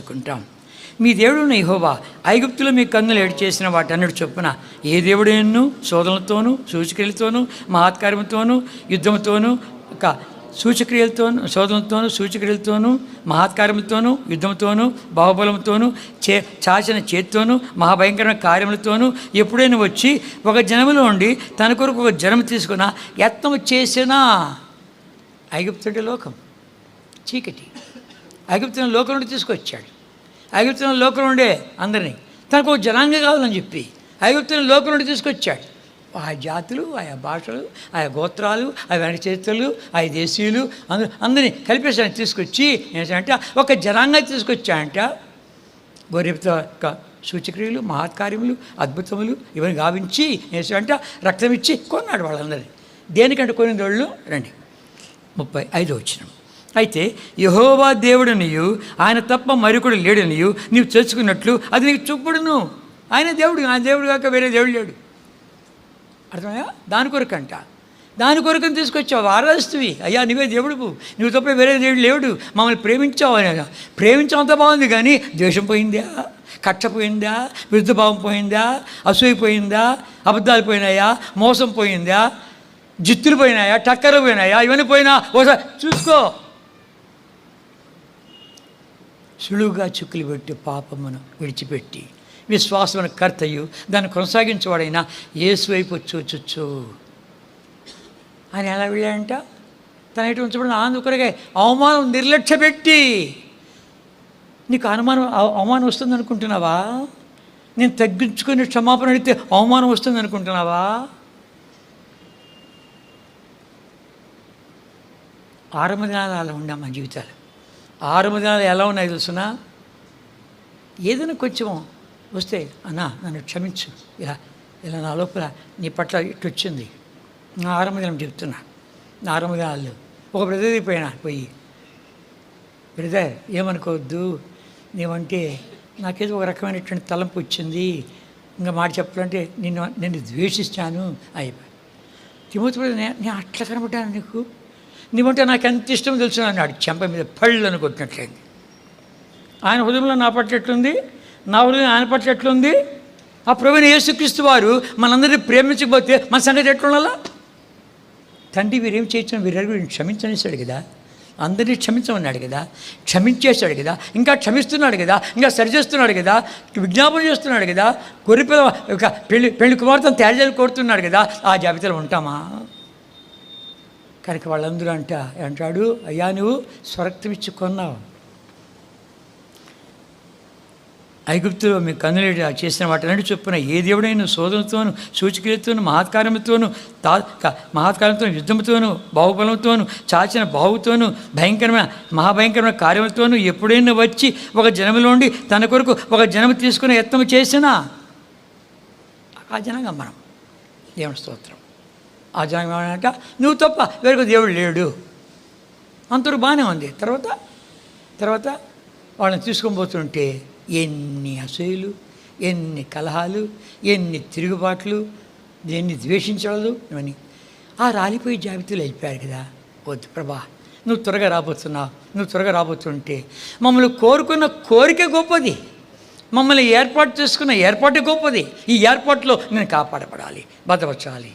అనుకుంటాం. మీ దేవుడు యెహోవా ఐగుప్తులో మీ కన్నులు ఏడు చేసిన వాటన్నిటి చొప్పున ఏ దేవుడు ఎన్ను శోధనలతోనూ సూచక్రియలతోనూ మహాత్కార్యంతోనూ యుద్ధంతోనూ ఒక సూచక్రియలతోనూ శోధనలతోనూ సూచక్రియలతోనూ మహాత్కార్యములతోనూ యుద్ధంతోనూ బాహుబలంతోనూ చే చాచిన చేతితోనూ మహాభయంకరమైన కార్యములతోనూ ఎప్పుడైనా వచ్చి ఒక జనములో ఉండి తన కొరకు ఒక జనం తీసుకున్న యత్నం చేసినా ఐగుప్తుడి లోకం చీకటి. ఐగుప్తుని లోకం నుండి తీసుకొచ్చాడు. ఐగుప్తుని లోకం నుండే అందరినీ తనకు జనాంగ జనాంగం కావాలని చెప్పి ఐగుప్తుని లోకం నుండి తీసుకొచ్చాడు. ఆయా జాతులు ఆయా భాషలు ఆయా గోత్రాలు ఆయా చరిత్రలు ఆయా దేశీయులు అందరూ అందరినీ కలిపేసాను తీసుకొచ్చి ఏంటంటే ఒక జనాంగా తీసుకొచ్చాడంట గొర్రెతో యొక్క సూచక్రియలు మహత్కార్యములు అద్భుతములు ఇవన్నీ గావించి ఏంటంటే రక్తం ఇచ్చి కొన్నాడు వాళ్ళందరినీ. దేనికంటే కొన్ని రోజులు రండి. ముప్పై ఐదో వచ్చిన అయితే యహోవా దేవుడు నీయు ఆయన తప్ప మరికొడు లేడనియు నీవు చేర్చుకున్నట్లు అది నీకు చూపుడును. ఆయన దేవుడు ఆయన దేవుడు కాక వేరే దేవుడు లేడు. అర్థమయ్యా దాని కొరకంట. దాని కొరకుని తీసుకొచ్చావు ఆరాధిస్తువి. అయ్యా నువ్వే దేవుడు నువ్వు తప్ప వేరే దేవుడు లేవుడు మమ్మల్ని ప్రేమించావు అని ప్రేమించమంత బాగుంది కానీ ద్వేషం పోయిందా? కక్ష పోయిందా? విరుద్ధభావం పోయిందా? అసూయ పోయిందా? అబద్ధాలు పోయినాయా? మోసం పోయిందా? జిత్తులు పోయినాయా? టక్కర పోయినాయా? ఇవన్నీ పోయినా? ఒకసారి చూసుకో. సులువుగా చిక్కులు పెట్టి పాపమును విడిచిపెట్టి. విశ్వాసమును కర్తయు దాన్ని కొనసాగించేవాడైనా యేసు వైపు చూచుచ్చు ఆయన ఎలా వెళ్ళాడంట? తన ఇటు ఉంచబడిన ఆందుకొరగా అవమానం నిర్లక్ష్యపెట్టి. నీకు అనుమానం అవమానం వస్తుంది అనుకుంటున్నావా నేను తగ్గించుకుని క్షమాపణ అడిగితే అవమానం వస్తుంది అనుకుంటున్నావా ఆరంభ జ్ఞానాలు ఉండే మా జీవితాలు. ఆరంభ దినాలు ఎలా ఉన్నాయి తెలుసునా? ఏదైనా కొంచెం వస్తే అన్నా నన్ను క్షమించు. ఇలా ఇలా నా లోపల నీ పట్ల ఇటు వచ్చింది. నా ఆరంభ దినం చెప్తున్నా. నా ఆరంభ దినాలు ఒక బ్రదర్ పోయినా పోయి. బ్రదర్ ఏమనుకోవద్దు. నీవంటే నాకేదో ఒక రకమైనటువంటి తలంపు వచ్చింది. ఇంకా మాట చెప్పాలంటే నిన్ను నిన్ను ద్వేషిస్తాను అయిపోయి తిమ్మతి నేను అట్లా కనబడ్డాను నీకు? నీవంటే నాకు ఎంత ఇష్టం తెలుసు? అన్నాడు. చెంప మీద పళ్ళను కొట్టినట్లయింది ఆయన హృదయంలో నా పట్ల ఎట్లుంది? నా హృదయం ఆయన పట్ల ఎట్లుంది? ఆ ప్రవీణ యేసుక్రీస్తు వారు మనందరినీ ప్రేమించకపోతే మన సంగతి ఎట్లుండాలా? తండ్రి వీరేం చేయొచ్చు వీరెవరు క్షమించనేసాడు కదా. అందరినీ క్షమించమన్నాడు కదా. క్షమించేశాడు కదా. ఇంకా క్షమిస్తున్నాడు కదా. ఇంకా సరిచేస్తున్నాడు కదా. విజ్ఞాపన చేస్తున్నాడు కదా. గొర్రెపిల్ల పెళ్ళి పెళ్ళి కుమార్తెను తయారు చేయాలి కోరుతున్నాడు కదా. ఆ జాబితాలో ఉంటామా? కనుక వాళ్ళందరూ అంట అంటాడు అయ్యా నువ్వు స్వరక్తం ఇచ్చి కొన్నావు. ఐగుప్తులో మీ కన్నులేట చేసిన వాటిని చొప్పున ఏ దేవుడైన శోధనతోను సూచికలతోను మహాత్కారంతోను తా క- యుద్ధంతోను యుద్ధముతోను బాహుబలంతోను చాచిన బాహుతోను భయంకరమైన మహాభయంకరమైన కార్యములతోను ఎప్పుడైనా వచ్చి ఒక జనములోండి తన కొరకు ఒక జనము తీసుకుని యత్నం చేసినా ఆ జనంగా మనం దేవుని స్తోత్రం. ఆ జనంగా ఏమనంట నువ్వు తప్ప వేరొక దేవుడు లేడు. అంతరు బాగానే ఉంది. తర్వాత తర్వాత వాళ్ళని తీసుకొని పోతుంటే ఎన్ని అసూయలు ఎన్ని కలహాలు ఎన్ని తిరుగుబాట్లు ఎన్ని ద్వేషించవద్దు ఇవన్నీ. ఆ రాలిపోయి జాబితాలు వెళ్ళిపోయారు కదా. వద్దు ప్రభా నువ్వు త్వరగా రాబోతున్నావు. నువ్వు త్వరగా రాబోతుంటే మమ్మల్ని కోరుకున్న కోరిక గొప్పది. మమ్మల్ని ఏర్పాటు చేసుకున్న ఏర్పాటు గొప్పది. ఈ ఏర్పాటులో నేను కాపాడబడాలి భద్రపరచాలి